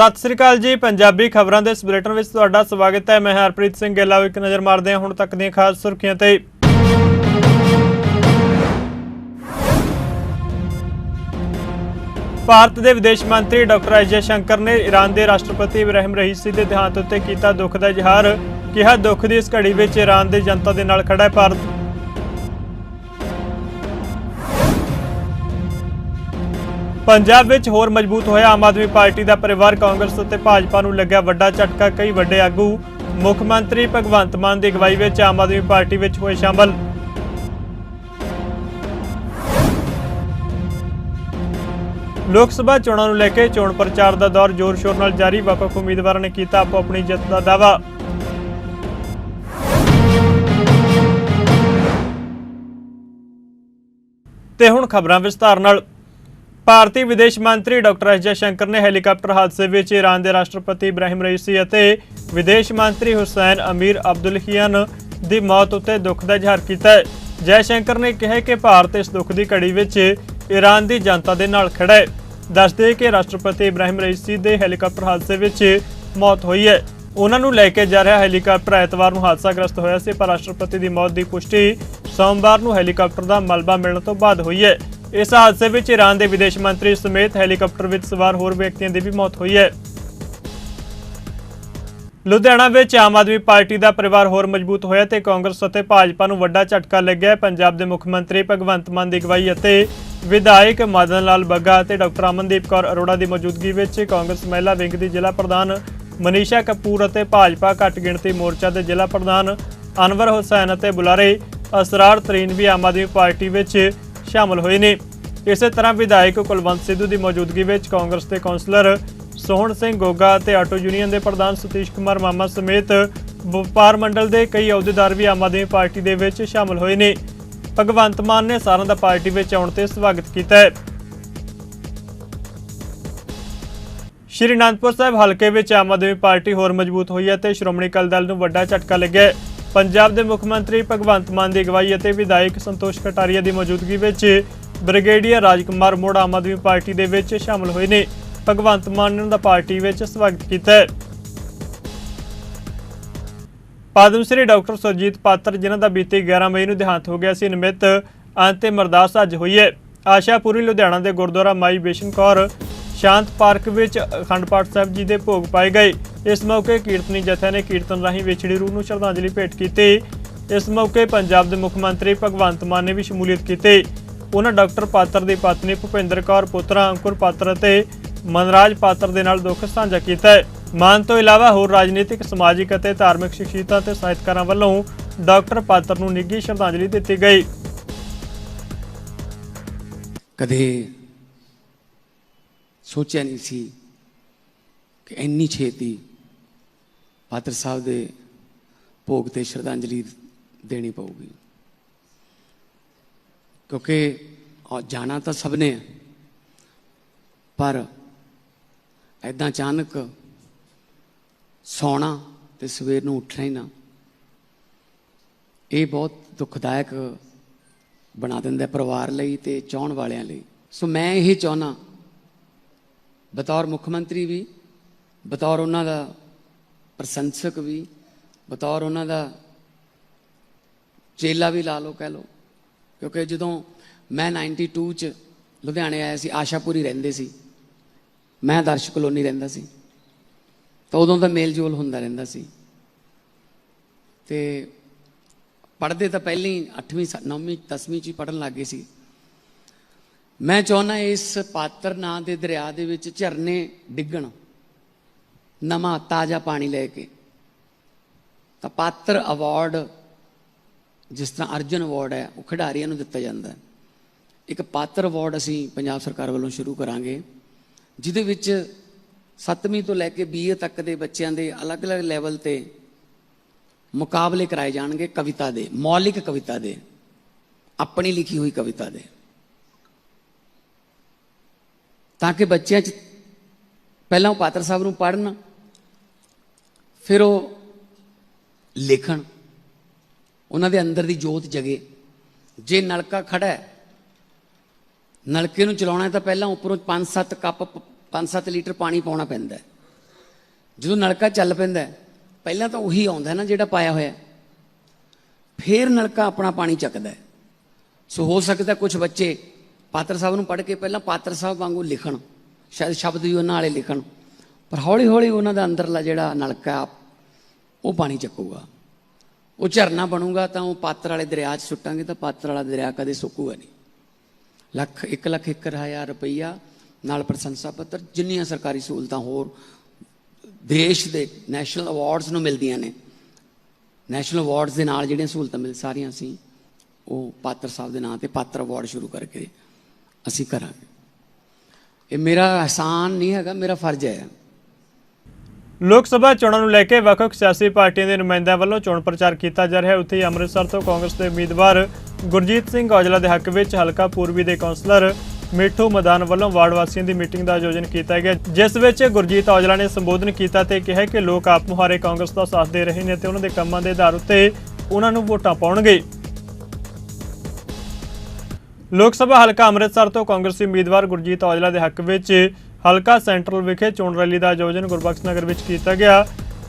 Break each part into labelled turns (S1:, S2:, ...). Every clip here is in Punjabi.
S1: ਸਤਿ ਸ੍ਰੀ ਅਕਾਲ ਜੀ, ਪੰਜਾਬੀ ਖਬਰਾਂ ਦੇ ਇਸ ਬੁਲੇਟਿਨ ਵਿੱਚ ਤੁਹਾਡਾ ਸਵਾਗਤ ਹੈ। ਮੈਂ ਹਰਪ੍ਰੀਤ ਸਿੰਘ ਗਿੱਲਾ ਇੱਕ ਨਜ਼ਰ ਮਾਰਦੇ ਹਾਂ ਹੁਣ ਤੱਕ ਦੀਆਂ ਖਾਸ ਸੁਰਖੀਆਂ ਤੇ। ਭਾਰਤ ਦੇ ਵਿਦੇਸ਼ ਮੰਤਰੀ ਡਾਕਟਰ ਐਸ ਜੈ ਸ਼ੰਕਰ ਨੇ ਈਰਾਨ ਦੇ ਰਾਸ਼ਟਰਪਤੀ ਇਬਰਾਹਿਮ ਰਈਸੀ ਦੇ ਦੇਹਾਂਤ ਉੱਤੇ ਕੀਤਾ ਦੁੱਖ ਦਾ ਇਜ਼ਹਾਰ। ਕਿਹਾ ਦੁੱਖ ਦੀ ਇਸ ਘੜੀ ਵਿੱਚ ਈਰਾਨ ਦੇ ਜਨਤਾ ਦੇ ਨਾਲ ਖੜਾ ਹੈ ਭਾਰਤ। ਪੰਜਾਬ ਵਿੱਚ ਹੋਰ ਮਜ਼ਬੂਤ ਹੋਇਆ ਆਮ ਆਦਮੀ ਪਾਰਟੀ ਦਾ ਪਰਿਵਾਰ ਕਾਂਗਰਸ ਅਤੇ ਭਾਜਪਾ ਨੂੰ ਲੱਗਿਆ ਵੱਡਾ ਝਟਕਾ, ਕਈ ਵੱਡੇ ਆਗੂ। ਮੁੱਖ ਮੰਤਰੀ ਭਗਵੰਤ ਮਾਨ ਦੀ ਅਗਵਾਈ ਵਿੱਚ ਆਮ ਆਦਮੀ ਪਾਰਟੀ ਵਿੱਚ ਹੋਏ ਸ਼ਾਮਲ। ਲੋਕ ਸਭਾ ਚੋਣਾਂ ਨੂੰ ਲੈ ਕੇ ਚੋਣ ਪ੍ਰਚਾਰ ਦਾ ਦੌਰ ਜ਼ੋਰ-ਸ਼ੋਰ ਨਾਲ ਜਾਰੀ, ਵੱਖ-ਵੱਖ ਉਮੀਦਵਾਰਾਂ ਨੇ ਕੀਤਾ ਆਪੋ ਆਪਣੀ ਜਿੱਤ ਦਾ ਦਾਅਵਾ। ਤੇ ਹੁਣ ਖਬਰਾਂ ਵਿਸਤਾਰ ਨਾਲ। ਭਾਰਤੀ ਵਿਦੇਸ਼ ਮੰਤਰੀ ਡਾਕਟਰ ਐਸ ਜੈ ਸ਼ੰਕਰ ਨੇ ਹੈਲੀਕਾਪਟਰ ਹਾਦਸੇ ਵਿੱਚ ਈਰਾਨ ਦੇ ਰਾਸ਼ਟਰਪਤੀ ਇਬਰਾਹਿਮ ਰਈਸੀ ਅਤੇ ਵਿਦੇਸ਼ ਮੰਤਰੀ ਹੁਸੈਨ ਅਮੀਰ ਅਬਦੁਲਹੀਨ ਦੀ ਮੌਤ ਉੱਤੇ ਦੁੱਖ ਦਾ ਇਜ਼ਹਾਰ ਕੀਤਾ ਹੈ। ਜੈ ਸ਼ੰਕਰ ਨੇ ਕਿਹਾ ਕਿ ਭਾਰਤ ਇਸ ਦੁੱਖ ਦੀ ਘੜੀ ਵਿੱਚ ਈਰਾਨ ਦੀ ਜਨਤਾ ਦੇ ਨਾਲ ਖੜਾ ਹੈ। ਦੱਸਦੇ ਕਿ ਰਾਸ਼ਟਰਪਤੀ ਇਬਰਾਹਿਮ ਰਈਸੀ ਦੇ ਹੈਲੀਕਾਪਟਰ ਹਾਦਸੇ ਵਿੱਚ ਮੌਤ ਹੋਈ ਹੈ। ਉਹਨਾਂ ਨੂੰ ਲੈ ਕੇ ਜਾ ਰਿਹਾ ਹੈਲੀਕਾਪਟਰ ਐਤਵਾਰ ਨੂੰ ਹਾਦਸਾਗ੍ਰਸਤ ਹੋਇਆ ਸੀ, ਪਰ ਰਾਸ਼ਟਰਪਤੀ ਦੀ ਮੌਤ ਦੀ ਪੁਸ਼ਟੀ ਸੋਮਵਾਰ ਨੂੰ ਹੈਲੀਕਾਪਟਰ ਦਾ ਮਲਬਾ ਮਿਲਣ ਤੋਂ ਬਾਅਦ ਹੋਈ ਹੈ। ਇਸ ਹਾਦਸੇ ਵਿੱਚ ਈਰਾਨ ਦੇ ਵਿਦੇਸ਼ ਮੰਤਰੀ ਸਮੇਤ ਹੈਲੀਕਾਪਟਰ ਵਿੱਚ ਸਵਾਰ ਹੋਰ ਵਿਅਕਤੀਆਂ ਦੀ ਵੀ ਮੌਤ ਹੋਈ ਹੈ। ਲੁਧਿਆਣਾ ਵਿੱਚ ਆਮ ਆਦਮੀ ਪਾਰਟੀ ਦਾ ਪਰਿਵਾਰ ਹੋਰ ਮਜ਼ਬੂਤ ਹੋਇਆ ਤੇ ਕਾਂਗਰਸ ਅਤੇ ਭਾਜਪਾ ਨੂੰ ਵੱਡਾ ਝਟਕਾ ਲੱਗਿਆ। ਪੰਜਾਬ ਦੇ ਮੁੱਖ ਮੰਤਰੀ ਭਗਵੰਤ ਮਾਨ ਦੀ ਅਗਵਾਈ ਅਤੇ ਵਿਧਾਇਕ ਮਦਨ ਲਾਲ ਬੱਗਾ ਅਤੇ ਡਾਕਟਰ ਅਮਨਦੀਪ ਕੌਰ ਅਰੋੜਾ ਦੀ ਮੌਜੂਦਗੀ ਵਿੱਚ ਕਾਂਗਰਸ ਮਹਿਲਾ ਵਿੰਗ ਦੀ ਜ਼ਿਲ੍ਹਾ ਪ੍ਰਧਾਨ ਮਨੀਸ਼ਾ ਕਪੂਰ ਅਤੇ ਭਾਜਪਾ ਘੱਟ ਗਿਣਤੀ ਮੋਰਚਾ ਦੇ ਜ਼ਿਲ੍ਹਾ ਪ੍ਰਧਾਨ ਅਨਵਰ ਹੁਸੈਨ ਅਤੇ ਬੁਲਾਰੇ ਅਸਰਾਰ ਤਰੀਨ ਵੀ ਆਮ ਆਦਮੀ ਪਾਰਟੀ ਵਿੱਚ ਸ਼ਾਮਲ ਹੋਏ ਨੇ। ਇਸੇ ਤਰ੍ਹਾਂ ਵਿਧਾਇਕ ਕੁਲਵੰਤ ਸਿੱਧੂ ਦੀ ਮੌਜੂਦਗੀ ਵਿੱਚ ਕਾਂਗਰਸ ਦੇ ਕੌਂਸਲਰ ਸੋਹਣ ਸਿੰਘ ਗੋਗਾ ਅਤੇ ਆਟੋ ਯੂਨੀਅਨ ਦੇ ਪ੍ਰਧਾਨ ਸਤੀਸ਼ ਕੁਮਾਰ ਮਾਮਾ ਸਮੇਤ ਵਪਾਰ ਮੰਡਲ ਦੇ ਕਈ ਅਹੁਦੇਦਾਰ ਵੀ ਆਮ ਆਦਮੀ ਪਾਰਟੀ ਦੇ ਵਿੱਚ ਸ਼ਾਮਲ ਹੋਏ ਨੇ। ਭਗਵੰਤ ਮਾਨ ਨੇ ਸਾਰਿਆਂ ਦਾ ਪਾਰਟੀ ਵਿੱਚ ਆਉਣ ਤੇ ਸਵਾਗਤ ਕੀਤਾ ਹੈ। ਸ਼੍ਰੀ ਅਨੰਦਪੁਰ ਸਾਹਿਬ ਹਲਕੇ ਵਿੱਚ ਆਮ ਆਦਮੀ ਪਾਰਟੀ ਹੋਰ ਮਜ਼ਬੂਤ ਹੋਈ ਹੈ ਤੇ ਸ਼੍ਰੋਮਣੀ ਅਕਾਲੀ ਦਲ ਨੂੰ ਵੱਡਾ ਝਟਕਾ ਲੱਗਿਆ ਹੈ। ਪੰਜਾਬ ਦੇ ਮੁੱਖ ਮੰਤਰੀ ਭਗਵੰਤ ਮਾਨ ਦੀ ਅਗਵਾਈ ਅਤੇ ਵਿਧਾਇਕ ਸੰਤੋਸ਼ ਕਟਾਰੀਆ ਦੀ ਮੌਜੂਦਗੀ ਵਿੱਚ ਬ੍ਰਿਗੇਡੀਅਰ ਰਾਜਕੁਮਾਰ ਮੋੜ ਆਮ ਆਦਮੀ ਪਾਰਟੀ ਦੇ ਵਿੱਚ ਸ਼ਾਮਲ ਹੋਏ ਨੇ। ਭਗਵੰਤ ਮਾਨ ਨੇ ਉਹਨਾਂ ਦਾ ਪਾਰਟੀ ਵਿੱਚ ਸਵਾਗਤ ਕੀਤਾ ਹੈ। ਪਦਮ ਸ੍ਰੀ ਡਾਕਟਰ ਸੁਰਜੀਤ ਪਾਤਰ, ਜਿਨ੍ਹਾਂ ਦਾ ਬੀਤੀ 11 ਮਈ ਨੂੰ ਦੇਹਾਂਤ ਹੋ ਗਿਆ ਸੀ, ਨਿਮਿਤ ਅੰਤਿਮ ਅਰਦਾਸ ਅੱਜ ਹੋਈ ਹੈ। ਆਸ਼ਾਪੁਰੀ, ਲੁਧਿਆਣਾ ਦੇ ਗੁਰਦੁਆਰਾ ਮਾਈ ਬੇਸ਼ਨ ਕੌਰ ਸ਼ਾਂਤ ਪਾਰਕ ਵਿੱਚ ਅਖੰਡ ਪਾਠ ਸਾਹਿਬ ਜੀ ਦੇ ਭੋਗ ਪਾਏ ਗਏ। ਇਸ ਮੌਕੇ ਕੀਰਤਨੀ ਜਥਿਆਂ ਨੇ ਕੀਰਤਨ ਰਾਹੀਂ ਵਿਛੜੀ ਰੂਹ ਨੂੰ ਸ਼ਰਧਾਂਜਲੀ ਭੇਟ ਕੀਤੀ। ਇਸ ਮੌਕੇ ਪੰਜਾਬ ਦੇ ਮੁੱਖ ਮੰਤਰੀ ਭਗਵੰਤ ਮਾਨ ਨੇ ਵੀ ਸ਼ਮੂਲੀਅਤ ਕੀਤੀ। ਉਹਨਾਂ ਡਾਕਟਰ ਪਾਤਰ ਦੀ ਪਤਨੀ ਭੁਪਿੰਦਰ ਕੌਰ ਪੁੱਤਰਾ, ਅੰਕੁਰ ਪਾਤਰ ਅਤੇ ਮਨਰਾਜ ਪਾਤਰ ਦੇ ਨਾਲ ਦੁੱਖ ਸਾਂਝਾ ਕੀਤਾ ਹੈ। ਮਾਨ ਤੋਂ ਇਲਾਵਾ ਹੋਰ ਰਾਜਨੀਤਿਕ, ਸਮਾਜਿਕ ਅਤੇ ਧਾਰਮਿਕ ਸ਼ਖਸੀਅਤਾਂ ਤੇ ਸਾਹਿਤਕਾਰਾਂ ਵੱਲੋਂ ਡਾਕਟਰ ਪਾਤਰ ਨੂੰ ਨਿੱਘੀ ਸ਼ਰਧਾਂਜਲੀ ਦਿੱਤੀ ਗਈ।
S2: ਕਦੇ ਸੋਚਿਆ ਨਹੀਂ ਸੀ ਕਿ ਇੰਨੀ ਛੇਤੀ ਪਾਤਰ ਸਾਹਿਬ ਦੇ ਭੋਗ ਤੇ ਸ਼ਰਧਾਂਜਲੀ ਦੇਣੀ ਪਊਗੀ। ਕਿਉਂਕਿ ਜਾਣਾ ਤਾਂ ਸਭ ਨੇ, ਪਰ ਐਦਾਂ ਅਚਾਨਕ ਸੌਣਾ ਤੇ ਸਵੇਰ ਨੂੰ ਉੱਠਣਾ ਹੀ ਨਾ, ਇਹ ਬਹੁਤ ਦੁਖਦਾਇਕ ਬਣਾ ਦਿੰਦਾ ਪਰਿਵਾਰ ਲਈ ਤੇ ਚਾਹਣ ਵਾਲਿਆਂ ਲਈ। ਸੋ ਮੈਂ ਇਹ ਚਾਹਨਾ ਬਤੌਰ ਮੁੱਖ ਮੰਤਰੀ ਵੀ, ਬਤੌਰ ਉਹਨਾਂ ਦਾ ਪ੍ਰਸ਼ੰਸਕ ਵੀ, ਬਤੌਰ ਉਹਨਾਂ ਦਾ ਚੇਲਾ ਵੀ ਲਾ ਲਓ ਕਹਿ ਲਓ। ਕਿਉਂਕਿ ਜਦੋਂ ਮੈਂ 92 ਚ ਲੁਧਿਆਣੇ ਆਇਆ ਸੀ, ਆਸ਼ਾਪੁਰੀ ਰਹਿੰਦੇ ਸੀ, ਮੈਂ ਦਰਸ਼ ਕਲੋਨੀ ਰਹਿੰਦਾ ਸੀ, ਤਾਂ ਉਦੋਂ ਤਾਂ ਮੇਲ ਜੋਲ ਹੁੰਦਾ ਰਹਿੰਦਾ ਸੀ। ਤੇ ਪੜ੍ਹਦੇ ਤਾਂ ਪਹਿਲਾਂ ਹੀ 8ਵੀਂ 9ਵੀਂ 10ਵੀਂ ਚ ਹੀ ਪੜਨ ਲੱਗੇ ਸੀ। ਮੈਂ ਚਾਹੁੰਦਾ ਇਸ ਪਾਤਰ ਨਾਂ ਦੇ ਦਰਿਆ ਦੇ ਵਿੱਚ ਝਰਨੇ ਡਿੱਗਣ। ਨਵਾਂ ਤਾਜ਼ਾ ਪਾਣੀ ਲੈ ਕੇ। ਤਾਂ ਪਾਤਰ ਅਵਾਰਡ ਜਿਸ ਤਰ੍ਹਾਂ ਅਰਜਨ ਅਵਾਰਡ ਹੈ, ਉਹ ਖਿਡਾਰੀਆਂ ਨੂੰ ਦਿੱਤਾ ਜਾਂਦਾ ਹੈ। ਇੱਕ ਪਾਤਰ ਅਵਾਰਡ ਅਸੀਂ ਪੰਜਾਬ ਸਰਕਾਰ ਵੱਲੋਂ ਸ਼ੁਰੂ ਕਰਾਂਗੇ, ਜਿਹਦੇ ਵਿੱਚ 7ਵੀਂ ਤੋਂ ਲੈ ਕੇ 20 ਤੱਕ ਦੇ ਬੱਚਿਆਂ ਦੇ ਅਲੱਗ-ਅਲੱਗ ਲੈਵਲ ਤੇ ਮੁਕਾਬਲੇ ਕਰਾਏ ਜਾਣਗੇ ਕਵਿਤਾ ਦੇ, ਮੌਲਿਕ ਕਵਿਤਾ ਦੇ, ਆਪਣੀ ਲਿਖੀ ਹੋਈ ਕਵਿਤਾ ਦੇ। ਤਾਂ ਕਿ ਬੱਚਿਆਂ 'ਚ ਪਹਿਲਾਂ ਉਹ ਪਾਤਰ ਸਾਹਿਬ ਨੂੰ ਪੜ੍ਹਨ ਫਿਰ ਉਹ ਲਿਖਣ ਉਹਨਾਂ ਦੇ ਅੰਦਰ ਦੀ ਜੋਤ ਜਗੇ। ਜੇ ਨਲਕਾ ਖੜਾ ਹੈ ਨਲਕੇ ਨੂੰ ਚਲਾਉਣਾ ਤਾਂ ਪਹਿਲਾਂ ਉੱਪਰੋਂ 5-7 ਕੱਪ 5-7 ਲੀਟਰ ਪਾਣੀ ਪਾਉਣਾ ਪੈਂਦਾ ਹੈ। ਜਦੋਂ ਨਲਕਾ ਚੱਲ ਪੈਂਦਾ ਹੈ, ਪਹਿਲਾਂ ਤਾਂ ਉਹੀ ਆਉਂਦਾ ਨਾ ਜਿਹੜਾ ਪਾਇਆ ਹੋਇਆ ਹੈ। ਫਿਰ ਨਲਕਾ ਆਪਣਾ ਪਾਣੀ ਚੱਕਦਾ ਸੋ ਹੋ ਸਕਦਾ ਕੁਝ ਬੱਚੇ ਪਾਤਰ ਸਾਹਿਬ ਨੂੰ ਪੜ੍ਹ ਕੇ ਪਹਿਲਾਂ ਪਾਤਰ ਸਾਹਿਬ ਵਾਂਗੂ ਲਿਖਣ ਸ਼ਾਇਦ ਸ਼ਬਦ ਵੀ ਉਹਨਾਂ ਵਾਲੇ ਲਿਖਣ। ਪਰ ਹੌਲੀ ਹੌਲੀ ਉਹਨਾਂ ਦਾ ਅੰਦਰਲਾ ਜਿਹੜਾ ਨਲਕਾ ਉਹ ਪਾਣੀ ਚੱਕੂਗਾ। ਉਹ ਝਰਨਾ ਬਣੂਗਾ ਤਾਂ ਉਹ ਪਾਤਰ ਵਾਲੇ ਦਰਿਆ 'ਚ ਸੁੱਟਾਂਗੇ ਤਾਂ ਪਾਤਰ ਵਾਲਾ ਦਰਿਆ ਕਦੇ ਸੁੱਕੂਗਾ ਨਹੀਂ। ਲੱਖ 1 ਲੱਖ 1 ਹਜ਼ਾਰ ਰੁਪਈਆ ਨਾਲ ਪ੍ਰਸ਼ੰਸਾ ਪੱਤਰ, ਜਿੰਨੀਆਂ ਸਰਕਾਰੀ ਸਹੂਲਤਾਂ ਹੋਰ ਦੇਸ਼ ਦੇ ਨੈਸ਼ਨਲ ਅਵਾਰਡਸ ਨੂੰ ਮਿਲਦੀਆਂ ਨੇ, ਨੈਸ਼ਨਲ ਅਵਾਰਡਸ ਦੇ ਨਾਲ ਜਿਹੜੀਆਂ ਸਹੂਲਤਾਂ ਮਿਲ ਸਾਰੀਆਂ ਅਸੀਂ ਉਹ ਪਾਤਰ ਸਾਹਿਬ ਦੇ ਨਾਂ ਤੇ ਪਾਤਰ ਅਵਾਰਡ ਸ਼ੁਰੂ ਕਰਕੇ ਅਸੀਂ ਕਰਾਂਗੇ। ਇਹ ਮੇਰਾ ਅਹਿਸਾਨ ਨਹੀਂ ਹੈਗਾ, ਮੇਰਾ ਫਰਜ਼ ਹੈ।
S1: ਲੋਕ ਸਭਾ ਚੋਣਾਂ ਨੂੰ ਲੈ ਕੇ ਵੱਖ-ਵੱਖ ਸਿਆਸੀ ਪਾਰਟੀਆਂ ਦੇ ਨੁਮਾਇੰਦਿਆਂ ਵੱਲੋਂ ਚੋਣ ਪ੍ਰਚਾਰ ਕੀਤਾ ਜਾ ਰਿਹਾ ਹੈ। ਉੱਥੇ ਹੀ ਅੰਮ੍ਰਿਤਸਰ ਤੋਂ ਕਾਂਗਰਸ ਦੇ ਉਮੀਦਵਾਰ ਗੁਰਜੀਤ ਸਿੰਘ ਔਜਲਾ ਦੇ ਹੱਕ ਵਿੱਚ ਹਲਕਾ ਪੂਰਬੀ ਦੇ ਕੌਂਸਲਰ ਮਿੱਠੂ ਮਦਾਨ ਵੱਲੋਂ ਵਾਰਡ ਵਾਸੀਆਂ ਦੀ ਮੀਟਿੰਗ ਦਾ ਆਯੋਜਨ ਕੀਤਾ ਗਿਆ, ਜਿਸ ਵਿੱਚ ਗੁਰਜੀਤ ਔਜਲਾ ਨੇ ਸੰਬੋਧਨ ਕੀਤਾ ਤੇ ਕਿਹਾ ਕਿ ਲੋਕ ਆਪ ਮੁਹਾਰੇ ਕਾਂਗਰਸ ਦਾ ਸਾਥ ਦੇ ਰਹੇ ਨੇ ਤੇ ਉਹਨਾਂ ਦੇ ਕੰਮਾਂ ਦੇ ਆਧਾਰ ਉੱਤੇ ਉਹਨਾਂ ਨੂੰ ਵੋਟਾਂ ਪਾਉਣਗੇ। ਲੋਕ ਸਭਾ ਹਲਕਾ ਅੰਮ੍ਰਿਤਸਰ ਤੋਂ ਕਾਂਗਰਸੀ ਉਮੀਦਵਾਰ ਗੁਰਜੀਤ ਔਜਲਾ ਦੇ ਹੱਕ ਵਿੱਚ ਹਲਕਾ ਸੈਂਟਰਲ ਵਿਖੇ ਚੋਣ ਰੈਲੀ ਦਾ ਆਯੋਜਨ ਗੁਰਬਖਸ਼ ਨਗਰ ਵਿੱਚ ਕੀਤਾ ਗਿਆ।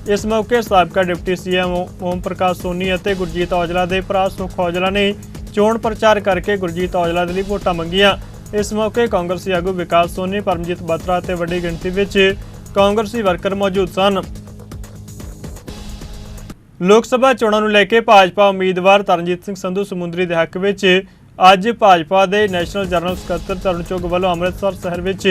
S1: ਇਸ ਮੌਕੇ ਸਾਬਕਾ ਡਿਪਟੀ ਸੀਐਮ ਓਮ ਪ੍ਰਕਾਸ਼ ਸੋਨੀ ਅਤੇ ਗੁਰਜੀਤ ਔਜਲਾ ਦੇ ਭਰਾ ਸੁਖ ਔਜਲਾ ਨੇ ਚੋਣ ਪ੍ਰਚਾਰ ਕਰਕੇ ਗੁਰਜੀਤ ਔਜਲਾ ਦੇ ਲਈ ਵੋਟਾਂ ਮੰਗੀਆਂ। ਇਸ ਮੌਕੇ ਕਾਂਗਰਸੀ ਆਗੂ ਵਿਕਾਸ ਸੋਨੀ, ਪਰਮਜੀਤ ਬਤਰਾ ਅਤੇ ਵੱਡੀ ਗਿਣਤੀ ਵਿੱਚ ਕਾਂਗਰਸੀ ਵਰਕਰ ਮੌਜੂਦ ਸਨ। ਲੋਕ ਸਭਾ ਚੋਣਾਂ ਨੂੰ ਲੈ ਕੇ ਭਾਜਪਾ ਉਮੀਦਵਾਰ ਤਰਨਜੀਤ ਸਿੰਘ ਸੰਧੂ ਸਮੁੰਦਰੀ ਦੇ ਹੱਕ ਵਿੱਚ ਅੱਜ ਭਾਜਪਾ ਦੇ ਨੈਸ਼ਨਲ ਜਨਰਲ ਸਕੱਤਰ ਤਰੁਣ ਚੁੱਗ ਵੱਲੋਂ ਅੰਮ੍ਰਿਤਸਰ ਸ਼ਹਿਰ ਵਿੱਚ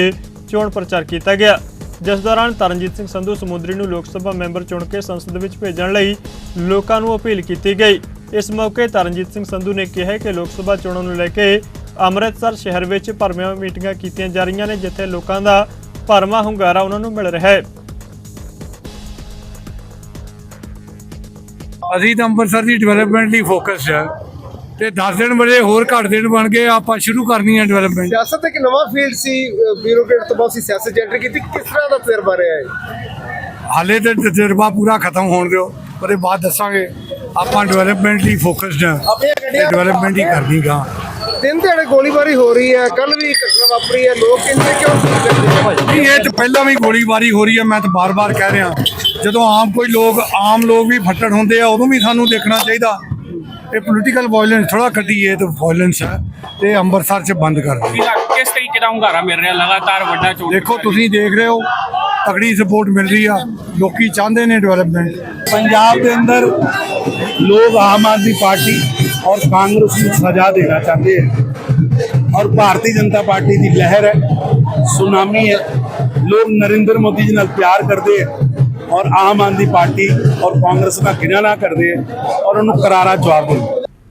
S1: ਚੋਣ ਪ੍ਰਚਾਰ ਕੀਤਾ ਗਿਆ। ਜਿਸ ਦੌਰਾਨ ਤਰਨਜੀਤ ਸਿੰਘ ਸੰਧੂ ਸਮੁੰਦਰੀ ਨੂੰ ਲੋਕ ਸਭਾ ਮੈਂਬਰ ਚੁਣ ਕੇ ਸੰਸਦ ਵਿੱਚ ਭੇਜਣ ਲਈ ਲੋਕਾਂ ਨੂੰ ਅਪੀਲ ਕੀਤੀ ਗਈ। ਇਸ ਮੌਕੇ ਤਰਨਜੀਤ ਸਿੰਘ ਸੰਧੂ ਨੇ ਕਿਹਾ ਕਿ ਲੋਕ ਸਭਾ ਚੋਣਾਂ ਨੂੰ ਲੈ ਕੇ ਅੰਮ੍ਰਿਤਸਰ ਸ਼ਹਿਰ ਵਿੱਚ ਭਰਵੀਆਂ ਮੀਟਿੰਗਾਂ ਕੀਤੀਆਂ ਜਾ ਰਹੀਆਂ ਨੇ, ਜਿੱਥੇ ਲੋਕਾਂ ਦਾ ਭਰਵਾਂ ਹੁੰਗਾਰਾ ਉਹਨਾਂ ਨੂੰ ਮਿਲ ਰਿਹਾ ਹੈ।
S3: ਅਸੀਂ ਤਾਂ ਅੰਮ੍ਰਿਤਸਰ ਦੀ ਡਿਵੈਲਪਮੈਂਟ ਲਈ ਫੋਕਸ ਹੈ ਤੇ 10 ਦਿਨ ਬੜੇ ਹੋਰ ਘੱਟ ਦਿਨ ਬਣ ਗਏ ਆਪਾਂ ਸ਼ੁਰੂ ਕਰਨੀ ਹੈ ਡਿਵੈਲਪਮੈਂਟ
S4: ਸਿਆਸਤ ਇੱਕ ਨਵਾਂ ਫੀਲਡ ਸੀ ਬਿਊਰੋਕਰੇਟ ਤੋਂ ਬਹੁਤ ਸੀ ਸਿਆਸਤ 'ਚ ਐਂਟਰ ਕੀਤੀ ਕਿਸ ਤਰ੍ਹਾਂ ਦਾ ਤਜਰਬਾ ਰਿਹਾ ਹੈ
S3: ਹਾਲੇ ਤੇ ਤਜਰਬਾ ਪੂਰਾ ਖਤਮ ਹੋਣ ਦਿਓ ਉਹਦੇ ਬਾਅਦ ਦੱਸਾਂਗੇ ਆਪਾਂ ਡਿਵੈਲਪਮੈਂਟ ਲਈ ਫੋਕਸਡ ਹਾਂ। ਡਿਵੈਲਪਮੈਂਟ ਹੀ ਕਰਨੀ ਗਾ।
S4: ਦਿਨ ਦਿਹਾੜੇ ਗੋਲੀਬਾਰੀ ਹੋ ਰਹੀ ਹੈ ਕੱਲ ਵੀ ਘਟਨਾ ਵਾਪਰੀ ਹੈ ਲੋਕ ਇੰਨੇ ਕਿਉਂ
S3: ਨਹੀਂ ਇਹ ਤਾਂ ਪਹਿਲਾਂ ਵੀ ਗੋਲੀਬਾਰੀ ਹੋ ਰਹੀ ਹੈ ਮੈਂ ਤਾਂ ਬਾਰ-ਬਾਰ ਕਹਿ ਰਿਹਾ। ਜਦੋਂ ਆਮ ਕੋਈ ਲੋਕ ਆਮ ਲੋਕ ਵੀ ਫੱਟੜ ਹੁੰਦੇ ਆ ਉਦੋਂ ਵੀ ਸਾਨੂੰ ਦੇਖਣਾ ਚਾਹੀਦਾ। ਇਹ ਪੋਲੀਟੀਕਲ ਵਾਇਲੈਂਸ ਥੋੜਾ ਕੱਢੀਏ ਤੇ ਵਾਇਲੈਂਸ ਹੈ ਤੇ ਅੰਮ੍ਰਿਤਸਰ 'ਚ ਬੰਦ ਕਰ ਦਿਓ।
S5: ਕਿਸ ਤਰੀਕੇ ਦਾ ਹੁੰਗਾਰਾ ਮਿਲ ਰਿਹਾ? ਲਗਾਤਾਰ ਵੱਡਾ ਚੋਣ
S3: ਦੇਖੋ ਤੁਸੀਂ ਦੇਖ ਰਹੇ ਹੋ ਤਗੜੀ ਸਪੋਰਟ ਮਿਲ ਰਹੀ ਆ। ਲੋਕੀ ਚਾਹੁੰਦੇ ਨੇ ਡਿਵੈਲਪਮੈਂਟ
S6: ਪੰਜਾਬ ਦੇ ਅੰਦਰ ਲੋਕ ਆਮ ਆਦਮੀ ਪਾਰਟੀ ਔਰ ਕਾਂਗਰਸ ਨੂੰ ਸਜ਼ਾ ਦੇਣਾ ਚਾਹੁੰਦੇ ਹੈ ਔਰ ਭਾਰਤੀ ਜਨਤਾ ਪਾਰਟੀ ਦੀ ਲਹਿਰ ਹੈ ਸੁਨਾਮੀ ਹੈ। ਲੋਕ ਨਰਿੰਦਰ ਮੋਦੀ ਜੀ ਨਾਲ ਪਿਆਰ ਕਰਦੇ ਹੈ ਔਰ ਆਮ ਆਦਮੀ ਪਾਰਟੀ ਔਰ ਕਾਂਗਰਸ ਦਾ ਘਿਣਾ ਨਾ ਕਰਦੇ ਔਰ ਉਹਨੂੰ ਕਰਾਰਾ ਜਵਾਬ ਦੇਣ।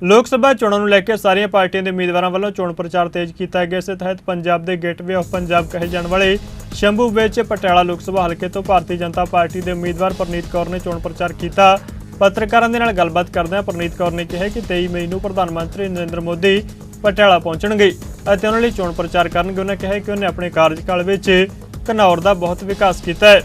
S1: ਲੋਕ ਸਭਾ ਚੋਣਾਂ ਨੂੰ ਲੈ ਕੇ ਸਾਰੀਆਂ ਪਾਰਟੀਆਂ ਦੇ ਉਮੀਦਵਾਰਾਂ ਵੱਲੋਂ ਚੋਣ ਪ੍ਰਚਾਰ ਤੇਜ਼ ਕੀਤਾ ਗਿਆ। ਇਸ ਤਹਿਤ ਪੰਜਾਬ ਦੇ ਗੇਟਵੇ ਆਫ ਪੰਜਾਬ ਕਹੇ ਜਾਣ ਵਾਲੇ ਸ਼ੰਭੂ ਵਿੱਚ ਪਟਿਆਲਾ ਲੋਕ ਸਭਾ ਹਲਕੇ ਤੋਂ ਭਾਰਤੀ ਜਨਤਾ ਪਾਰਟੀ ਦੇ ਉਮੀਦਵਾਰ ਪ੍ਰਨੀਤ ਕੌਰ ਨੇ ਚੋਣ ਪ੍ਰਚਾਰ ਕੀਤਾ। ਪੱਤਰਕਾਰਾਂ ਦੇ ਨਾਲ ਗੱਲਬਾਤ ਕਰਦਿਆਂ ਪ੍ਰਨੀਤ ਕੌਰ ਨੇ ਕਿਹਾ ਕਿ 23 ਮਈ ਨੂੰ ਪ੍ਰਧਾਨ ਮੰਤਰੀ ਨਰਿੰਦਰ ਮੋਦੀ ਪਟਿਆਲਾ ਪਹੁੰਚਣਗੇ ਅਤੇ ਉਹਨਾਂ ਲਈ ਚੋਣ ਪ੍ਰਚਾਰ ਕਰਨਗੇ। ਉਹਨਾਂ ਕਿਹਾ ਕਿ ਉਹਨੇ ਆਪਣੇ ਕਾਰਜਕਾਲ ਵਿੱਚ ਕਨੌਰ ਦਾ ਬਹੁਤ ਵਿਕਾਸ ਕੀਤਾ ਹੈ।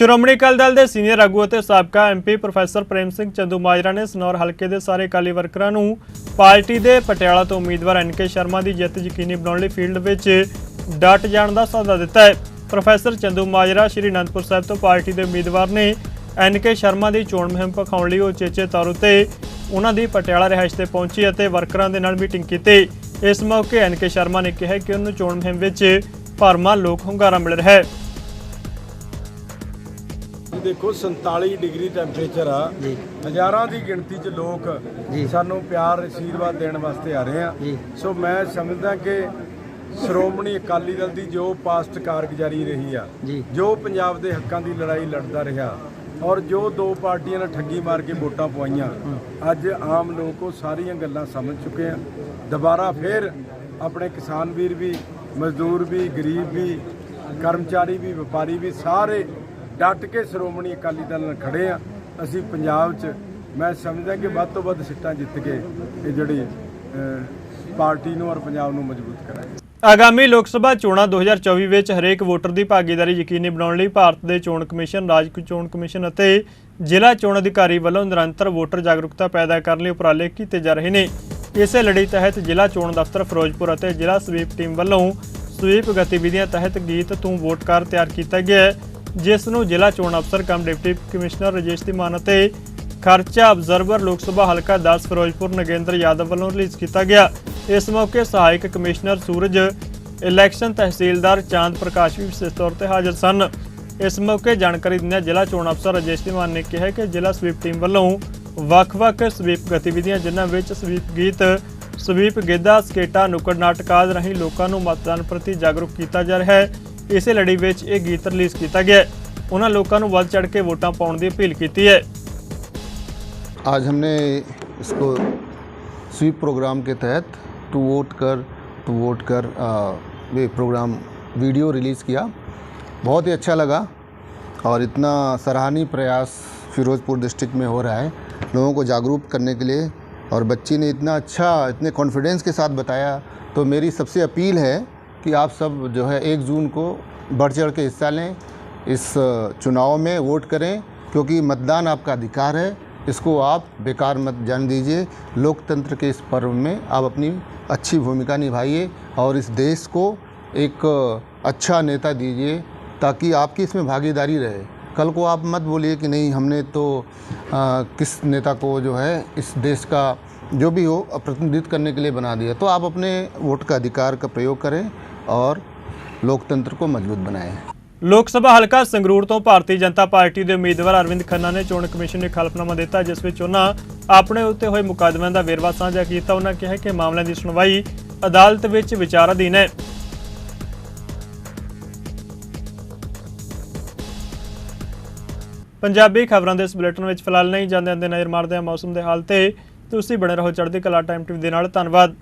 S1: ਸ਼੍ਰੋਮਣੀ ਅਕਾਲੀ ਦਲ ਦੇ ਸੀਨੀਅਰ ਆਗੂ ਅਤੇ ਸਾਬਕਾ ਐਮਪੀ ਪ੍ਰੋਫੈਸਰ ਪ੍ਰੇਮ ਸਿੰਘ ਚੰਦੂ ਮਾਜਰਾ ਨੇ ਸਨੌਰ ਹਲਕੇ ਦੇ ਸਾਰੇ ਅਕਾਲੀ ਵਰਕਰਾਂ ਨੂੰ ਪਾਰਟੀ ਦੇ ਪਟਿਆਲਾ ਤੋਂ ਉਮੀਦਵਾਰ ਐਨਕੇ ਸ਼ਰਮਾ ਦੀ ਜਿੱਤ ਯਕੀਨੀ ਬਣਾਉਣ ਲਈ ਫੀਲਡ ਵਿੱਚ ਡਟ ਜਾਣ ਦਾ ਸੱਦਾ ਦਿੱਤਾ ਹੈ। ਪ੍ਰੋਫੈਸਰ ਚੰਦੂ ਮਾਜਰਾ ਸ਼੍ਰੀ ਅਨੰਦਪੁਰ ਸਾਹਿਬ ਤੋਂ ਪਾਰਟੀ ਦੇ ਉਮੀਦਵਾਰ ਨੇ ਐਨਕੇ ਸ਼ਰਮਾ ਦੀ ਚੋਣ ਮੁਹਿੰਮ ਭਖਾਉਣ ਲਈ ਉਹ ਚੇਚੇ ਤੌਰ ਉਤੇ ਉਹਨਾਂ ਦੀ ਪਟਿਆਲਾ ਰਿਹਾਇਸ਼ ਤੇ ਪਹੁੰਚੀ ਅਤੇ ਵਰਕਰਾਂ ਦੇ ਨਾਲ ਮੀਟਿੰਗ ਕੀਤੀ। ਇਸ ਮੌਕੇ ਐਨਕੇ ਸ਼ਰਮਾ ਨੇ ਕਿਹਾ ਕਿ ਉਹਨੂੰ ਚੋਣ ਮੁਹਿੰਮ ਵਿੱਚ ਭਰਮਾ ਲੋਕ ਹੁੰਗਾਰਾ ਮਿਲ ਰਿਹਾ ਹੈ।
S7: ਦੇਖੋ 47 ਡਿਗਰੀ ਟੈਂਪਰੇਚਰ ਆ। ਹਜ਼ਾਰਾਂ ਦੀ ਗਿਣਤੀ 'ਚ ਲੋਕ ਸਾਨੂੰ ਪਿਆਰ ਅਸ਼ੀਰਵਾਦ ਦੇਣ ਵਾਸਤੇ ਆ ਰਹੇ ਆ। ਸੋ ਮੈਂ ਸਮਝਦਾ ਕਿ ਸ਼੍ਰੋਮਣੀ ਅਕਾਲੀ ਦਲ ਦੀ ਜੋ ਪਾਸਟ ਕਾਰਗੁਜ਼ਾਰੀ ਰਹੀ ਆ ਜੋ। ਪੰਜਾਬ ਦੇ ਹੱਕਾਂ ਦੀ ਲੜਾਈ ਲੜਦਾ ਰਿਹਾ ਔਰ ਜੋ ਦੋ ਪਾਰਟੀਆਂ ਨੇ ਠੱਗੀ ਮਾਰ ਕੇ ਵੋਟਾਂ ਪਵਾਈਆਂ ਅੱਜ ਆਮ ਲੋਕ ਉਹ ਸਾਰੀਆਂ ਗੱਲਾਂ ਸਮਝ ਚੁੱਕੇ ਆ। ਦੁਬਾਰਾ ਫੇਰ ਆਪਣੇ ਕਿਸਾਨ ਵੀਰ ਵੀ ਮਜ਼ਦੂਰ ਵੀ ਗਰੀਬ ਵੀ ਕਰਮਚਾਰੀ ਵੀ ਵਪਾਰੀ ਵੀ ਸਾਰੇ ਡਟ ਕੇ ਸ਼੍ਰੋਮਣੀ ਅਕਾਲੀ ਦਲ ਨਾਲ ਖੜੇ ਆ। ਅਸੀਂ ਪੰਜਾਬ 'ਚ, ਮੈਂ ਸਮਝਦਾ ਕਿ ਵੱਧ ਤੋਂ ਵੱਧ ਸੀਟਾਂ ਜਿੱਤ ਕੇ ਇਹ ਜਿਹੜੀ ਪਾਰਟੀ ਨੂੰ ਔਰ ਪੰਜਾਬ ਨੂੰ ਮਜ਼ਬੂਤ ਕਰਾਂਗੇ।
S1: ਆਗਾਮੀ ਲੋਕ ਸਭਾ ਚੋਣਾਂ 2024 ਵਿੱਚ ਹਰੇਕ ਵੋਟਰ ਦੀ ਭਾਗੀਦਾਰੀ ਯਕੀਨੀ ਬਣਾਉਣ ਲਈ ਭਾਰਤ ਦੇ ਚੋਣ ਕਮਿਸ਼ਨ, ਰਾਜ ਚੋਣ ਕਮਿਸ਼ਨ ਅਤੇ ਜ਼ਿਲ੍ਹਾ ਚੋਣ ਅਧਿਕਾਰੀ ਵੱਲੋਂ ਨਿਰੰਤਰ ਵੋਟਰ ਜਾਗਰੂਕਤਾ ਪੈਦਾ ਕਰਨ ਲਈ ਉਪਰਾਲੇ ਕੀਤੇ ਜਾ ਰਹੇ ਨੇ। ਇਸੇ ਲੜੀ ਤਹਿਤ ਜ਼ਿਲ੍ਹਾ ਚੋਣ ਦਫ਼ਤਰ ਫਿਰੋਜ਼ਪੁਰ ਅਤੇ ਜ਼ਿਲ੍ਹਾ ਸਵੀਪ ਟੀਮ ਵੱਲੋਂ ਸਵੀਪ ਗਤੀਵਿਧੀਆਂ ਤਹਿਤ ਗੀਤ ਤੂੰ ਵੋਟ ਕਰ ਤਿਆਰ ਕੀਤਾ ਗਿਆ ਹੈ। ਜਿਸ ਨੂੰ ਜ਼ਿਲ੍ਹਾ ਚੋਣ ਅਫਸਰ, cum deputy commissioner Rajesh Dhiman ਅਤੇ ਖਰਚਾ ਅਬਜ਼ਰਵਰ ਲੋਕ ਸਭਾ ਹਲਕਾ 10 ਫਿਰੋਜ਼ਪੁਰ ਨਗੇਂਦਰ ਯਾਦਵ ਵੱਲੋਂ ਰਿਲੀਜ਼ ਕੀਤਾ ਗਿਆ। ਇਸ ਮੌਕੇ ਸਹਾਇਕ ਕਮਿਸ਼ਨਰ ਸੂਰਜ, ਇਲੈਕਸ਼ਨ ਤਹਿਸੀਲਦਾਰ ਚਾਂਦ ਪ੍ਰਕਾਸ਼ ਵੀ ਵਿਸ਼ੇਸ਼ ਤੌਰ ਤੇ ਹਾਜ਼ਰ ਸਨ। ਇਸ ਮੌਕੇ ਜਾਣਕਾਰੀ ਦਿੰਦਿਆਂ ਜ਼ਿਲ੍ਹਾ ਚੋਣ ਅਫਸਰ ਰਜੇਸ਼ ਧੀਮਾਨ ਨੇ ਕਿਹਾ ਕਿ ਜ਼ਿਲ੍ਹਾ ਸਵੀਪ ਟੀਮ ਵੱਲੋਂ ਵੱਖ-ਵੱਖ ਸਵੀਪ ਗਤੀਵਿਧੀਆਂ, ਜਿਨ੍ਹਾਂ ਵਿੱਚ ਸਵੀਪ ਗੀਤ, ਸਵੀਪ ਗਿੱਧਾ, ਸਕੇਟਾ ਨੁੱਕੜ ਨਾਟਕ ਆਦਿ ਰਾਹੀਂ ਲੋਕਾਂ ਨੂੰ ਮਤਦਾਨ ਪ੍ਰਤੀ ਜਾਗਰੂਕ ਕੀਤਾ ਜਾ ਰਿਹਾ ਹੈ। ਇਸੇ ਲੜੀ ਵਿੱਚ ਇਹ ਗੀਤ ਰਿਲੀਜ਼ ਕੀਤਾ ਗਿਆ ਹੈ ਉਹਨਾਂ ਲੋਕਾਂ ਨੂੰ ਵੱਧ ਚੜ੍ਹ ਕੇ ਵੋਟਾਂ ਪਾਉਣ ਦੀ ਅਪੀਲ ਕੀਤੀ ਹੈ
S8: आज हमने इसको स्वीप प्रोग्राम के तहत टू वोट कर टू वोट कर आ, ये प्रोग्राम वीडियो रिलीज़ किया बहुत ही अच्छा लगा और इतना सराहनीय प्रयास फिरोज़पुर डिस्ट्रिक्ट में हो रहा है लोगों को जागरूक करने के लिए और बच्ची ने इतना अच्छा इतने कॉन्फिडेंस के साथ बताया तो मेरी सबसे अपील है कि आप सब जो है एक जून को बढ़ चढ़ के हिस्सा लें इस चुनाव में वोट करें क्योंकि मतदान आपका अधिकार है। इसको आप बेकार मत जान दीजिए। लोकतंत्र के इस पर्व में आप अपनी अच्छी भूमिका निभाइए और इस देश को एक अच्छा नेता दीजिए ताकि आपकी इसमें भागीदारी रहे। कल को आप मत बोलिए कि नहीं हमने तो आ, किस नेता को जो है इस देश का जो भी हो प्रतिनिधित्व करने के लिए बना दिया। तो आप अपने वोट का अधिकार का प्रयोग करें। और ਲੋਕਤੰਤਰ ਕੋ ਮਜ਼ਬੂਤ ਬਣਾਇਆ ਹੈ
S1: ਲੋਕ ਸਭਾ ਹਲਕਾ ਸੰਗਰੂਰ ਤੋਂ ਭਾਰਤੀ ਜਨਤਾ ਪਾਰਟੀ ਦੇ ਉਮੀਦਵਾਰ ਅਰਵਿੰਦ ਖੰਨਾ ਨੇ ਚੋਣ ਕਮਿਸ਼ਨ ਨੂੰ ਖਲਪਨਾਮਾ ਦਿੱਤਾ, ਜਿਸ ਵਿੱਚ ਉਹਨਾਂ ਆਪਣੇ ਉੱਤੇ ਹੋਏ ਮੁਕੱਦਮਿਆਂ ਦਾ ਵੇਰਵਾ ਸਾਂਝਾ ਕੀਤਾ। ਉਹਨਾਂ ਕਿਹਾ ਕਿ ਮਾਮਲਿਆਂ ਦੀ ਸੁਣਵਾਈ ਅਦਾਲਤ ਵਿੱਚ ਵਿਚਾਰ ਹੈ। ਪੰਜਾਬੀ ਖਬਰਾਂ ਦੇ ਇਸ ਬੁਲੇਟਿਨ ਵਿੱਚ ਫਿਲਹਾਲ ਨਹੀਂ ਜਾਂਦੇ ਅੰਦੇ ਨਜ਼ਰ ਮਾਰਦੇ ਆ ਮੌਸਮ ਦੇ ਹਾਲ ਤੇ। ਤੁਸੀਂ ਬਣੇ ਰਹੋ ਚੜ੍ਹਦੀ ਕਲਾ ਟਾਈਮ ਟੀਵੀ ਦੇ ਨਾਲ। ਧੰਨਵਾਦ।